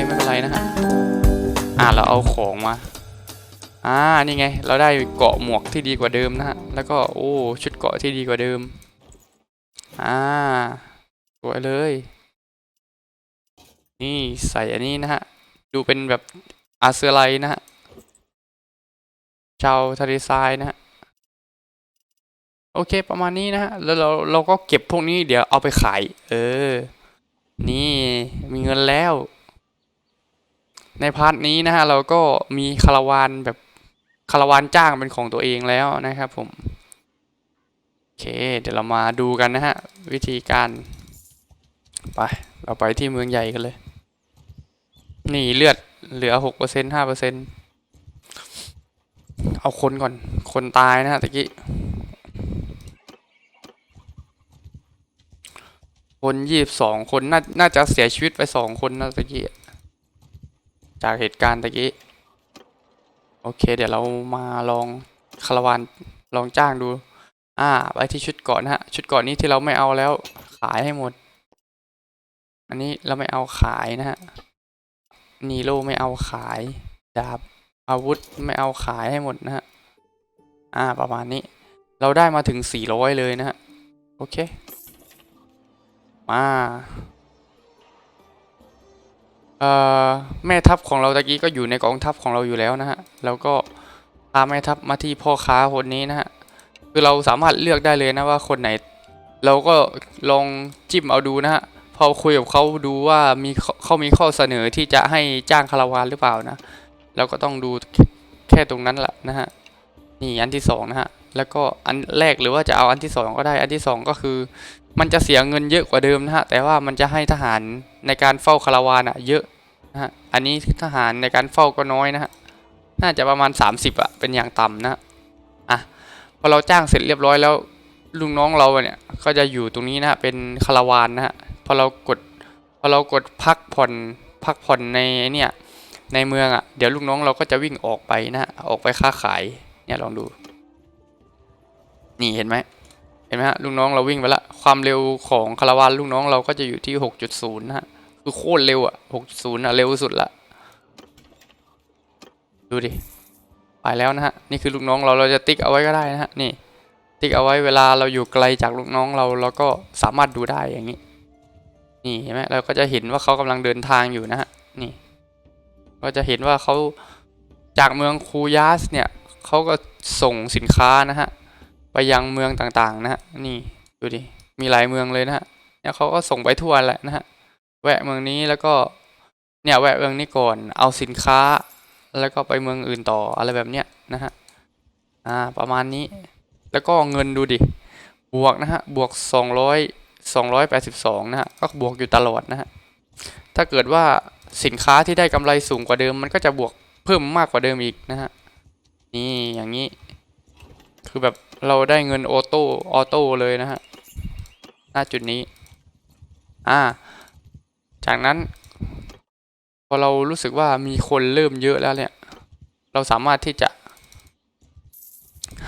ไม่เป็นไรนะฮะ อ่าเราเอาของมา อ่า นี่ไง เราได้เกาะหมวกที่ดีกว่าเดิมนะฮะ แล้วก็ โอ้ ชุดเกาะที่ดีกว่าเดิม อ่า สวยเลย นี่ใส่อันนี้นะฮะ ดูเป็นแบบอาเซอร์ไลนะฮะ ชาวทะเลทรายนะฮะโอเคประมาณนี้นะฮะแล้วเราเราก็เก็บพวกนี้เดี๋ยวเอาไปขาย เออ นี่มีเงินแล้ว ในพาร์ทนี้นะฮะเราก็มีคาราวานแบบคาราวานจ้างเป็นของตัวเองแล้วนะครับผมโอเค เดี๋ยวเรามาดูกันนะฮะ วิธีการ ไป เราไปที่เมืองใหญ่กันเลย นี่เลือดเหลือหกเปอร์เซ็นห้าเปอร์เซ็นเอาคนก่อน คนตายนะฮะตะกี้ คนยี่สิบสองคน น่าน่าจะเสียชีวิตไปสองคนนะตะกี้ จากเหตุการณ์ตะกี้ โอเค เดี๋ยวเรามาลองคาราวานลองจ้างดู อ่า ไปที่ชุดเกาะนะฮะ ชุดเกาะนี้ที่เราไม่เอาแล้ว ขายให้หมด อันนี้เราไม่เอาขายนะฮะ นีโร่ไม่เอาขาย ดาบ อาวุธไม่เอาขายให้หมดนะฮะ อ่า ประมาณนี้ เราได้มาถึงสี่ร้อยเลยนะฮะ โอเค มา แม่ทัพของเราตะกี้ก็อยู่ในกองทัพของเราอยู่แล้วนะฮะแล้วก็พาแม่ทัพมาที่พ่อค้าคนนี้นะฮะคือเราสามารถเลือกได้เลยนะว่าคนไหน เราก็ลองจิ้มเอาดูนะฮะพอคุยกับเขาดูว่ามีเขามีข้อเสนอที่จะให้จ้างคาราวานหรือเปล่านะเราก็ต้องดูแค่ตรงนั้นแหละนะฮะนี่อันที่สองนะฮะแล้วก็อันแรกหรือว่าจะเอาอันที่สองก็ได้อันที่สองก็คือ มันจะเสียเงินเยอะกว่าเดิมนะฮะ แต่ว่ามันจะให้ทหารในการเฝ้าคาราวานอะเยอะนะฮะ อันนี้ทหารในการเฝ้าก็น้อยนะฮะ น่าจะประมาณ 30อะเป็นอย่างต่ำนะฮะอะ พอเราจ้างเสร็จเรียบร้อยแล้วลุงน้องเราเนี่ย ก็จะอยู่ตรงนี้นะฮะ เป็นคาราวานนะฮะ พอเรากด พอเรากดพักผ่อนพักผ่อนในเนี่ยในเมืองอะเดี๋ยวลูกน้องเราก็จะวิ่งออกไปนะฮะออกไปค้าขายเนี่ยลองดู นี่เห็นไหม เห็นไหมฮะลูกน้องเราวิ่งไปละความเร็วของคาราวานลูกน้องเราก็จะอยู่ที่หกจุดศูนย์นะฮะคือโคตรเร็วอะหกศูนย์อะเร็วสุดละดูดิไปแล้วนะฮะนี่คือลูกน้องเราเราจะติ๊กเอาไว้ก็ได้นะฮะนี่ติ๊กเอาไว้เวลาเราอยู่ไกลจากลูกน้องเราเราก็สามารถดูได้อย่างนี้ นี่เห็นไหมเราก็จะเห็นว่าเขากำลังเดินทางอยู่นะฮะนี่ก็จะเห็นว่าเขาจากเมืองคูยาสเนี่ยเขาก็ส่งสินค้านะฮะ ไปยังเมืองต่างๆ นะฮะนี่ดูดิมีหลายเมืองเลยนะฮะเนี่ยเขาก็ส่งไปทั่วแหละนะฮะแวะเมืองนี้แล้วก็เนี่ยแวะเมืองนี้ก่อนเอาสินค้า แล้วก็ไปเมืองอื่นต่ออะไรแบบเนี้ยนะฮะอ่าประมาณนี้ แล้วก็เงินดูดิบวกนะฮะบวกสองร้อยสองร้อยแปดสิบสองนะฮะก็บวกอยู่ตลอดนะฮะถ้าเกิดว่าสินค้าที่ได้กำไรสูงกว่าเดิม มันก็จะบวกเพิ่มมากกว่าเดิมอีกนะฮะนี่อย่างนี้ คือแบบเราได้เงินออโต้ออโต้เลยนะฮะหน้าจุดนี้ อ่า จากนั้น พอเรารู้สึกว่ามีคนเริ่มเยอะแล้วเนี่ย เราสามารถที่จะ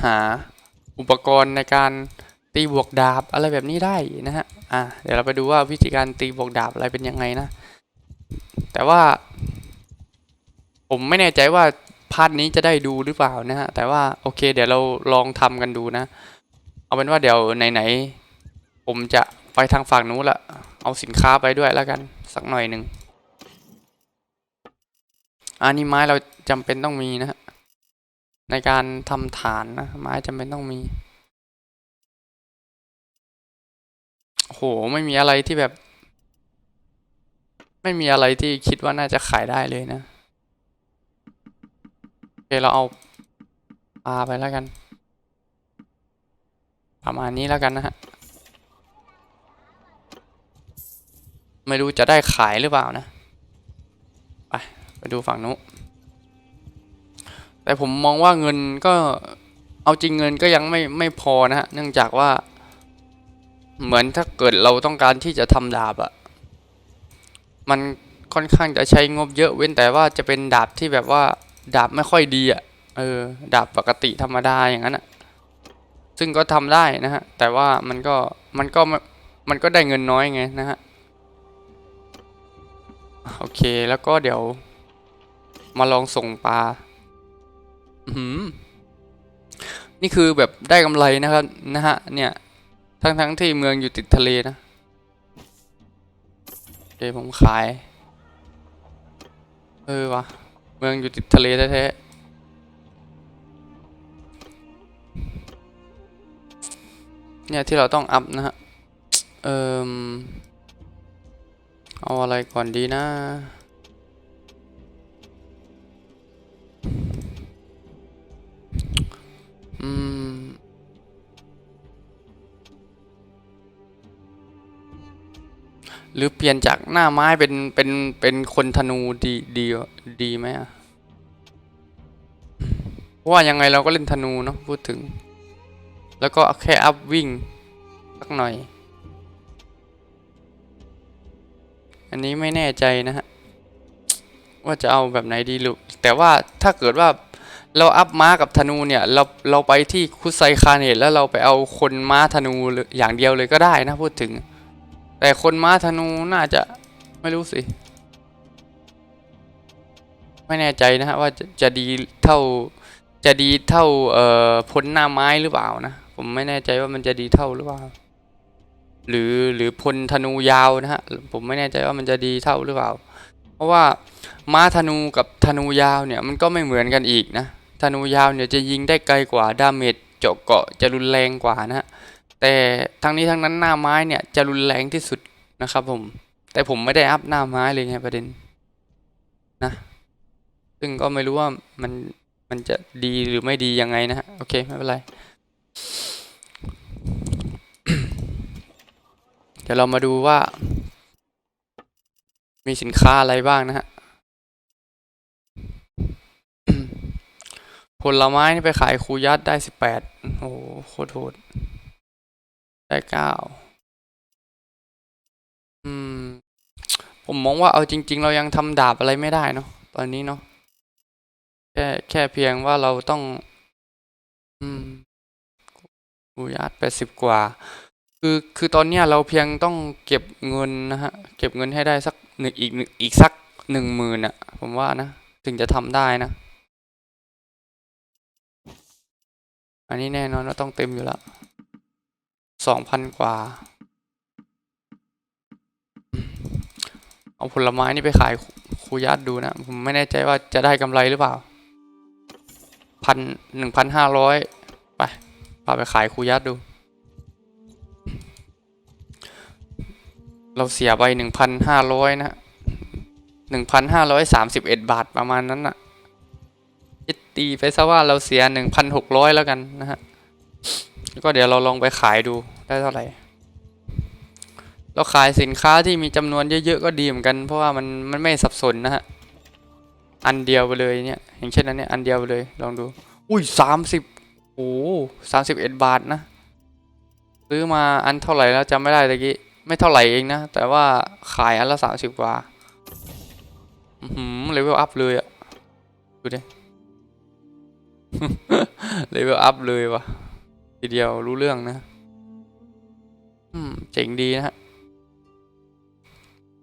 หาอุปกรณ์ในการตีบวกดาบอะไรแบบนี้ได้นะฮะ อ่า เดี๋ยวเราไปดูว่าวิธีการตีบวกดาบอะไรเป็นยังไงนะ แต่ว่า ผมไม่แน่ใจว่า พาร์ทนี้จะได้ดูหรือเปล่านะฮะ แต่ว่าโอเค เดี๋ยวเราลองทำกันดูนะ เอาเป็นว่าเดี๋ยวไหนๆผมจะไปทางฝั่งนู้นละ เอาสินค้าไปด้วยแล้วกันสักหน่อยหนึ่งอันนี้ไม้เราจำเป็นต้องมีนะฮะในการทำฐานนะไม้จำเป็นต้องมีโหไม่มีอะไรที่แบบ ไม่มีอะไรที่คิดว่าน่าจะขายได้เลยนะ คเราเอาปลาไปแล้วกัน ประมาณนี้แล้วกันนะฮะ ไม่รู้จะได้ขายหรือเปล่านะ ไปไปดูฝั่งนู้นแต่ผมมองว่าเงินก็เอาจริงเงินก็ยังไม่ไม่พอนะฮะ เนื่องจากว่า เหมือนถ้าเกิดเราต้องการที่จะทำดาบอะมันค่อนข้างจะใช้งบเยอะเว้นแต่ว่าจะเป็นดาบที่แบบว่า ดาบไม่ค่อยดีอะเออ ดาบปกติธรรมดาอย่างนั้นอะซึ่งก็ทำได้นะฮะ แต่ว่ามันก็มันก็มันก็ได้เงินน้อยไงนะฮะ โอเคแล้วก็เดี๋ยว มาลองส่งปลาหือนี่คือแบบได้กำไรนะครับนะฮะ เนี่ย ทั้งทั้งที่เมืองอยู่ติดทะเลนะโอเคผมขาย เออวะ มืองอยู่ติดทะเลแท้ๆ เนี่ยที่เราต้องอัพนะฮะ เอ่อเอาอะไรก่อนดีนะ หรือเปลี่ยนจากหน้าไม้เป็นเป็นเป็นคนธนูดีดีดีไหมอะเพราะว่ายังไงเราก็เล่นธนูเนาะพูดถึง แล้วก็แค่อัพวิ่งสักหน่อย อันนี้ไม่แน่ใจนะฮะ ว่าจะเอาแบบไหนดีหรือแต่ว่าถ้าเกิดว่าเราอัพม้ากับธนูเนี่ย เราเราไปที่คุไซคาเนตแล้วเราไปเอาคนม้าธนูอย่างเดียวเลยก็ได้นะพูดถึง แต่คนม้าธนูน่าจะไม่รู้สิ ไม่แน่ใจนะฮะว่าจะจะดีเท่าจะดีเท่าเอ่อพลหน้าไม้หรือเปล่านะ ผมไม่แน่ใจว่ามันจะดีเท่าหรือเปล่า หรือหรือพลธนูยาวนะฮะผมไม่แน่ใจว่ามันจะดีเท่าหรือเปล่า เพราะว่าม้าธนูกับธนูยาวเนี่ยมันก็ไม่เหมือนกันอีกนะธนูยาวเนี่ยจะยิงได้ไกลกว่าดาเมจเจาะเกาะจะรุนแรงกว่านะฮะ แต่ทั้งนี้ทั้งนั้นหน้าไม้เนี่ยจะรุนแรงที่สุดนะครับผม แต่ผมไม่ได้อัพหน้าไม้เลยไงประเด็นนะซึ่งก็ไม่รู้ว่ามันมันจะดีหรือไม่ดียังไงนะฮะโอเคไม่เป็นไร เดี๋ยวเรามาดูว่า มีสินค้าอะไรบ้างนะฮะผลไม้นี่ไปขายครูยัดได้สิบแปดโอ้โหโคตรโหด ได้เก้าอืม ผมมองว่าเอาจริง ๆ เรายังทำดาบอะไรไม่ได้เนาะตอนนี้เนาะแค่แค่เพียงว่าเราต้อง อืมครูยัดแปดสิบกว่า คือคือตอนเนี้ยเราเพียงต้องเก็บเงินนะฮะ เก็บเงินให้ได้สักหนึ่งอีกหนึ่งอีกสักหนึ่งหมื่นอะผมว่านะ ถึงจะทำได้นะ อันนี้แน่นอนว่าต้องเต็มอยู่แล้ว สองพันกว่า เอาผลไม้นี่ไปขายครูยัดดูนะ ผมไม่แน่ใจว่าจะได้กำไรหรือเปล่าพันหนึ่งพันห้าร้อยไปพาไปขายครูยัดดู เราเสียไปหนึ่งพันห้าร้อยนะหนึ่งพันห้าร้อยสามสิบเอ็ดบาทประมาณนั้นน่ะตีไปซะว่าเราเสียหนึ่งพันหกร้อยแล้วกันนะฮะ แล้วก็เดี๋ยวเราลองไปขายดูได้เท่าไหร่เราขายสินค้าที่มีจำนวนเยอะๆก็ดีเหมือนกัน เพราะว่ามันมันไม่สับสนนะฮะอันเดียวไปเลยเนี่ยอย่างเช่นนั้นเนี่ยอันเดียวไปเลยลองดูอุ้ยสามสิบโอ้สามสิบเอ็ดบาทนะซื้อมาอันเท่าไหร่แล้วจำไม่ได้ตะกี้ไม่เท่าไหร่เองนะ แต่ว่าขายอันละสามสิบกว่าอือหือเลเวลอัพเลยอะดูดิเลเวลอัพเลยว่ะ ทีเดียวรู้เรื่องนะ อืม เจ๋งดีนะฮะ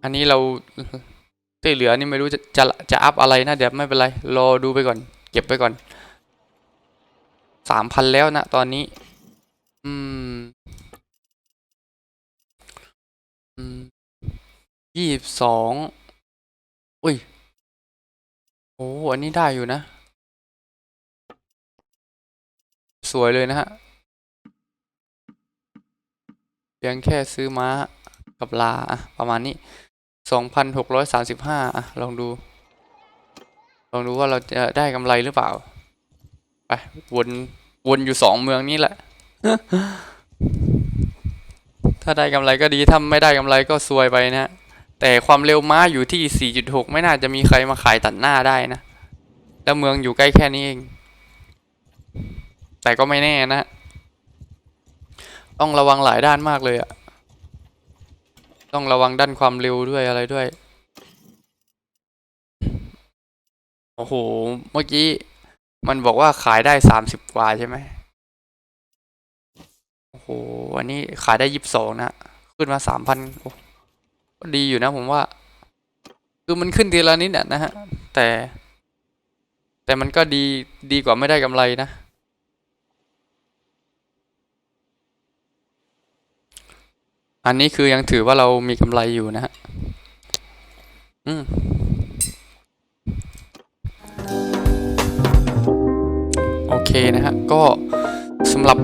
อันนี้เราที่เหลือนี่ไม่รู้จะจะจะอัพอะไรนะ เดี๋ยวไม่เป็นไร รอดูไปก่อน เก็บไปก่อน สามพันแล้วนะ ตอนนี้ อืม อืมยี่สิบสองอุ้ย โอ้ อันนี้ได้อยู่นะ สวยเลยนะฮะ เพียงแค่ซื้อม้ากับลาอะประมาณนี้สองพันหกร้อยสามสิบห้าอะลองดู ลองดูว่าเราจะได้กำไรหรือเปล่า ไป วนวนอยู่สองเมืองนี้แหละ ถ้าได้กำไรก็ดี ถ้าไม่ได้กำไรก็ซวยไปนะฮะแต่ความเร็วม้าอยู่ที่ 4.6 ไม่น่าจะมีใครมาขายตัดหน้าได้นะ แล้วเมืองอยู่ใกล้แค่นี้เอง แต่ก็ไม่แน่นะ ต้องระวังหลายด้านมากเลยอะต้องระวังด้านความเร็วด้วยอะไรด้วย โอ้โห เมื่อกี้ มันบอกว่าขายได้30กว่าใช่ไหมโอ้โหอันนี้ขายได้22นะ ขึ้นมา3,000โอ้ก็ดีอยู่นะผมว่า คือมันขึ้นทีละนิดนะฮะ แต่ แต่มันก็ดีดีกว่าไม่ได้กำไรนะ อันนี้คือยังถือว่าเรามีกำไรอยู่นะฮะ อืมโอเคนะฮะ ก็สำหรับ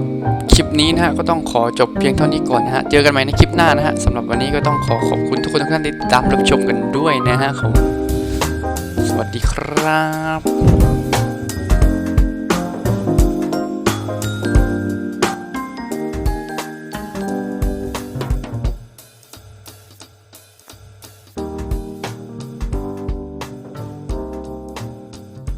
คลิปนี้นะฮะ ก็ต้องขอจบเพียงเท่านี้ก่อนนะฮะ เจอกันใหม่ในคลิปหน้านะฮะสำหรับวันนี้ก็ต้องขอขอบคุณทุกคนทุกท่านที่ติดตามรับชมกันด้วยนะฮะผมสวัสดีครับ